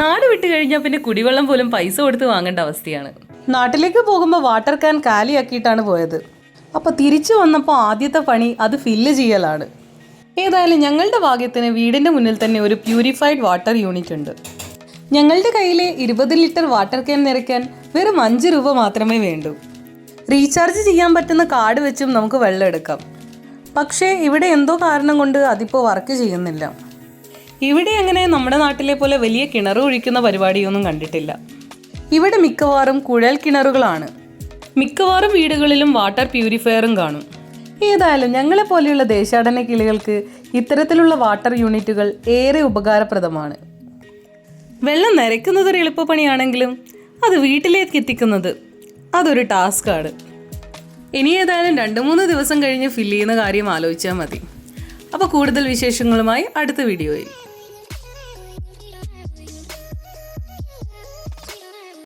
നാട് വിട്ട് കഴിഞ്ഞാൽ പിന്നെ കുടിവെള്ളം പോലും പൈസ കൊടുത്ത് വാങ്ങേണ്ട അവസ്ഥയാണ്. നാട്ടിലേക്ക് പോകുമ്പോൾ വാട്ടർ ക്യാൻ കാലിയാക്കിയിട്ടാണ് പോയത്. അപ്പോൾ തിരിച്ചു വന്നപ്പോൾ ആദ്യത്തെ പണി അത് ഫില്ല് ചെയ്യലാണ്. ഏതായാലും ഞങ്ങളുടെ ഭാഗ്യത്തിന് വീടിന്റെ മുന്നിൽ തന്നെ ഒരു പ്യൂരിഫൈഡ് വാട്ടർ യൂണിറ്റ് ഉണ്ട്. ഞങ്ങളുടെ കയ്യിലെ ഇരുപത് ലിറ്റർ വാട്ടർ ക്യാൻ നിറയ്ക്കാൻ വെറും അഞ്ച് രൂപ മാത്രമേ വേണ്ടൂ. റീചാർജ് ചെയ്യാൻ പറ്റുന്ന കാർഡ് വെച്ചും നമുക്ക് വെള്ളം എടുക്കാം. പക്ഷേ ഇവിടെ എന്തോ കാരണം കൊണ്ട് അതിപ്പോൾ വർക്ക് ചെയ്യുന്നില്ല. ഇവിടെ അങ്ങനെ നമ്മുടെ നാട്ടിലെ പോലെ വലിയ കിണർ ഒഴിക്കുന്ന പരിപാടിയൊന്നും കണ്ടിട്ടില്ല. ഇവിടെ മിക്കവാറും കുഴൽ കിണറുകളാണ്. മിക്കവാറും വീടുകളിലും വാട്ടർ പ്യൂരിഫയറും കാണും. ഏതായാലും ഞങ്ങളെ പോലെയുള്ള ദേശാടന കിളികൾക്ക് ഇത്തരത്തിലുള്ള വാട്ടർ യൂണിറ്റുകൾ ഏറെ ഉപകാരപ്രദമാണ്. വെള്ളം നരയ്ക്കുന്നത് ഒരു എളുപ്പപ്പണിയാണെങ്കിലും അത് വീട്ടിലേക്ക് എത്തിക്കുന്നത് അതൊരു ടാസ്ക്കാണ്. ഇനി ഏതായാലും രണ്ട് മൂന്ന് ദിവസം കഴിഞ്ഞ് ഫില്ല് ചെയ്യുന്ന കാര്യം ആലോചിച്ചാൽ മതി. അപ്പോൾ കൂടുതൽ വിശേഷങ്ങളുമായി അടുത്ത വീഡിയോയിൽ.